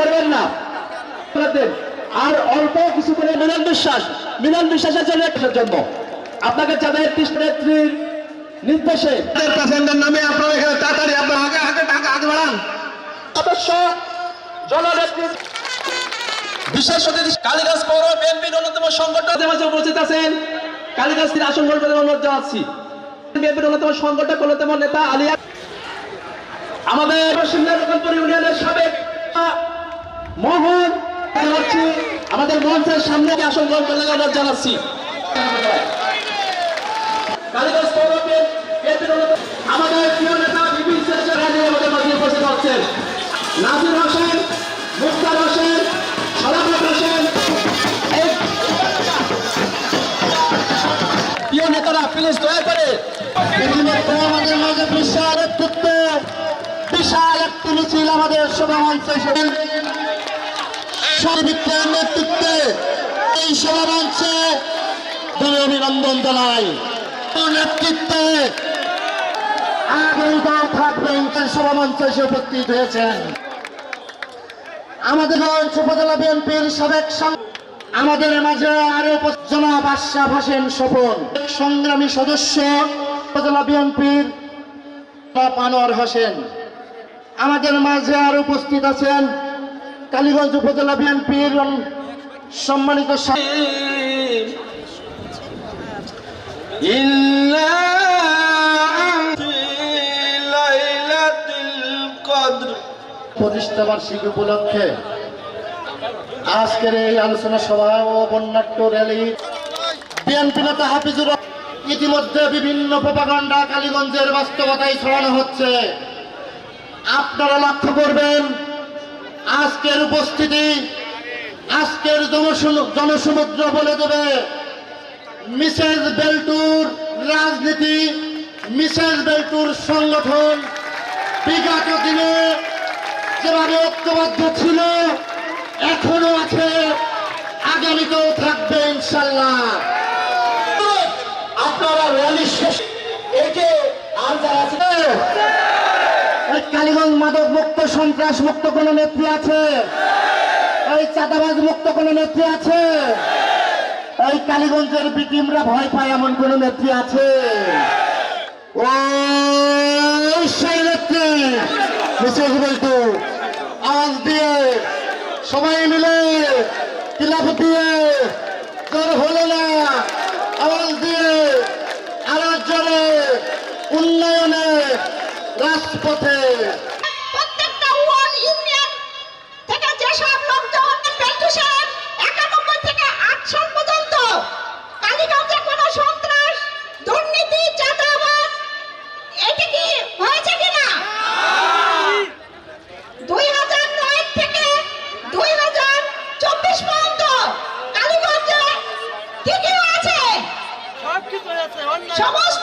করবেন না। আর অল্প কিছু করে মিলন বিশ্বাস মিলন বিশ্বাসের জন্য জন্য আপনাকে যাদের কৃষ্ণ নেত্রীর নির্দেশে। নামে আপনারা এখানে তাড়াতাড়ি আপনার আগে আগে আগে আগে বাড়ান। সদস্য জননেত্রী বিশেষ অতিথি কালীগঞ্জ পৌর বিএনপির অন্যতম সংগঠন মাঝে মাঝে উপস্থিত আছেন। কালীগঞ্জ থেকে আসন গ্রহণ অনুরোধ জানাচ্ছি বিএনপির অন্যতম সংগঠক অন্যতম নেতা আলিয়া। আমাদের ইউনিয়নের সাবেক মোহন আমাদের মঞ্চের সামনে আসল করতে অনুরোধ জানাচ্ছি। আমাদের প্রিয় নেতা নাজির হোসেন হোসেন হোসেন। প্রিয় নেতারা দয়া করে মাঝে বিশাল বিশাল একটি মিছিল আমাদের সভামঞ্চে সর্বিত্রের নেতৃত্বে এই সভামঞ্চে আমি অভিনন্দন জানাই। নেতৃত্বে আগামীকাল থাকবেন সভামঞ্চে এসে উপস্থিত হয়েছেন। আমাদের মঞ্চ উপজেলা বিএনপির সাবেক আমাদের মাঝে আরও জনাব আশরাফ হোসেন স্বপন। সংগ্রামী সদস্য উপজেলা বিএনপির আনোয়ার হোসেন। আমাদের মাঝে আর উপস্থিত আছেন কালীগঞ্জ উপজেলা বিএনপির সম্মানিত প্রতিষ্ঠা বার্ষিকী উপলক্ষে আজকের এই আলোচনা সভা ও বন্যাট্য র্যালি বিএনপি নেতা হাফিজুর ইতিমধ্যে বিভিন্ন প্রপাগণ্ডা কালীগঞ্জের বাস্তবতায় ছড়ানো হচ্ছে। আপনারা লক্ষ্য করবেন আজকের উপস্থিতি আজকের জনসমুদ্র বলে দেবে। মিসেস বেল্টুর রাজনীতি, মিসেস বেল্টুর সংগঠন বিগত দিনে যেভাবে ঐক্যবদ্ধ ছিল, এখনও আছে, আগামীতেও থাকবে ইনশাল্লাহ। আপনারা র্যালি শেষ একে আর যারা আছে এই কালীগঞ্জ মাদক মুক্ত সন্ত্রাস মুক্ত কোন নেত্রী আছে? এই চাঁদাবাজ মুক্ত কোন নেত্রী আছে? এই কালীগঞ্জের বিটিমরা ভয় পায় এমন কোন নেত্রী আছে? ও, সেই নেত্রী। বিশেষ বলতো দিয়ে সবাই মিলে কিলাপ দিয়ে জোর হলো না। আওয়াজ দিয়ে আরও জোরে উন্নয়নে রাজপথে Çavuş